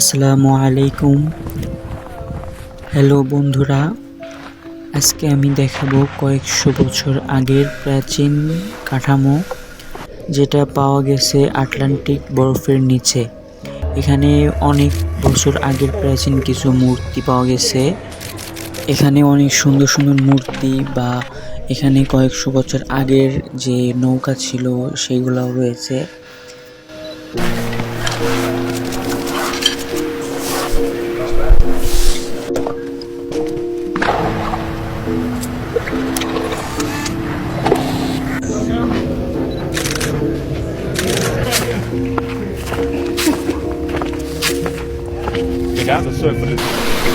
আসসালামু আলাইকুম। হ্যালো বন্ধুরা, আজকে আমি দেখাবো কয়েকশো বছর আগের প্রাচীন কাঠামো, যেটা পাওয়া গেছে আটলান্টিক বরফের নিচে। এখানে অনেক বছর আগের প্রাচীন কিছু মূর্তি পাওয়া গেছে। এখানে অনেক সুন্দর সুন্দর মূর্তি বা এখানে কয়েকশো বছর আগের যে নৌকা ছিল, সেগুলোও রয়েছে। Obrigado, senhor presidente.